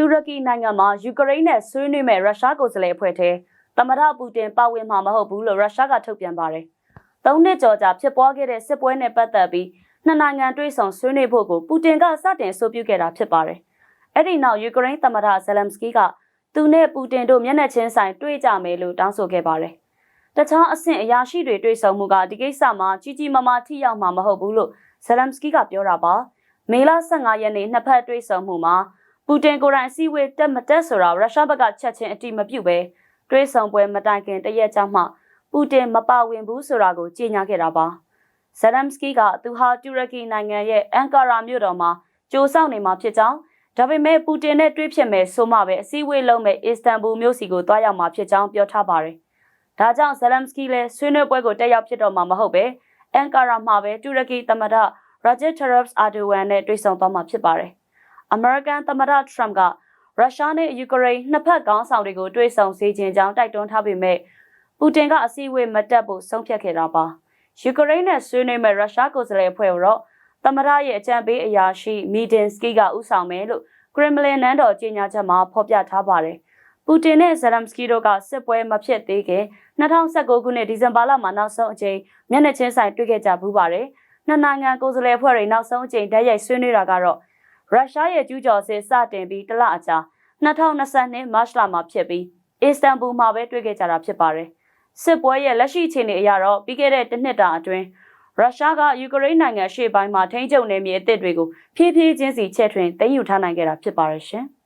တူရကီနိုင်ငံမှာယူကရိန်းနဲ့ဆွေးနွေးမဲ့ရုရှားကိုယ်စားလှယ်အဖွဲ့ထဲသမ္မတပူတင်ပါဝင်မှာမဟုတ်ဘူးလို့ရုရှားကထုတ်ပြန်ပါတယ်။သုံးနှစ်ကျော်ကြာဖြစ်ပွားခဲ့တဲ့စစ်ပွဲနဲ့ပတ်သက်ပြီးနှစ်နိုင်ငံတွေ့ဆုံဆွေးနွေးဖို့ကိုပူတင်ကစတင်ဆိုပြုခဲ့တာဖြစ်ပါတယ်။အဲ့ဒီနောက်ယူကရိန်းသမ္မတဇယ်လမ်စကီကသူနဲ့ပူတင်တို့မျက်နှာချင်းဆိုင်တွေ့ကြမယ်လို့တောင်းဆိုခဲ့ပါတယ်။တခြားအဆင့်အရာရှိတွေတွေ့ဆုံမှုကဒီကိစ္စမှာကြီးကြီးမားမားထိရောက်မှာမဟုတ်ဘူးလို့ဇယ်လမ်စကီကပြောတာပါ။မေလ15ရက်နေ့နှစ်ဖက်တွေ့ဆုံမှုမှာ ပူတင်ကိုယ်တိုင်အစည်းအဝေးတက်မတက်ဆိုတာရုရှားဘက်ကချက်ချင်းအတိမပြုပဲတွေးဆုံပွဲမတိုင်ခင်တရက်ကြာမှပူတင်မပါဝင်ဘူးဆိုတာကိုကြေညာခဲ့တာပါဇယ်လမ်စကီကသူဟာတူရကီနိုင်ငံရဲ့အန်ကာရာမြို့တော်မှာကြိုးဆောင်နေမှာဖြစ်ကြောင်းဒါပေမဲ့ပူတင်နဲ့တွေ့ဖြစ်မယ်ဆိုမှပဲအစည်းအဝေးလုပ်မဲ့အစ္စတန်ဘူမြို့စီကိုတွားရောက်မှာဖြစ်ကြောင်းပြောထားပါတယ်ဒါကြောင့်ဇယ်လမ်စကီလည်းဆွေးနွေးပွဲကိုတက်ရောက်ဖြစ်တော့မှာမဟုတ်ပဲအန်ကာရာမှာပဲတူရကီသမ္မတရာဂျက်ထရက်စ်အာဒိုဝမ်နဲ့တွေ့ဆုံသွားမှာဖြစ်ပါတယ် အမေရိကန်သမ္မတထရမ့်ကရုရှားနဲ့ယူကရိန်းနှစ်ဖက်ကောင်းဆောင်တွေကိုတွေ့ဆုံစေခြင်းကြောင်းတိုက်တွန်းထားပေမဲ့ပူတင်ကအစည်းအဝေးမတက်ဖို့ဆုံးဖြတ်ခဲ့တာပါယူကရိန်းနဲ့ဆွေးနွေးမဲ့ရုရှားကိုယ်စားလှယ်အဖွဲ့တော့သမ္မတရဲ့အကြံပေးအရာရှိမီဒင်စကီကဥဆောင်မယ်လို့ကရမလင်နန်းတော်ကြေညာချက်မှာဖော်ပြထားပါတယ်ပူတင်နဲ့ဇယ်လမ်စကီတို့ကစစ်ပွဲမဖြစ်သေးခင်2019ခုနှစ်ဒီဇင်ဘာလမှာနောက်ဆုံးအကြိမ်မျက်နှာချင်းဆိုင်တွေ့ခဲ့ကြဘူးပါတယ်နှစ်နိုင်ငံကိုယ်စားလှယ်အဖွဲ့တွေနောက်ဆုံးအကြိမ်တိုက်ရိုက်ဆွေးနွေးတာကတော့ ရုရှားရဲ့ကျူးကျော်စစ်စတင်ပြီးတလအကြာ2020မတ်လမှာဖြစ်ပြီးအစ္စတန်ဘူမှာပဲတွေ့ခဲ့ကြတာဖြစ်ပါတယ်။စစ်ပွဲရဲ့လက်ရှိအခြေအနေအရတော့ပြီးခဲ့တဲ့တစ်နှစ်တာအတွင်းရုရှားကယူကရိန်းနိုင်ငံရှေ့ပိုင်းမှာထိန်းချုပ်နေမြေအသစ်တွေကိုဖြည်းဖြည်းချင်းစီချဲ့ထွင်သိမ်းယူထားနိုင်ခဲ့တာဖြစ်ပါရဲ့ရှင်။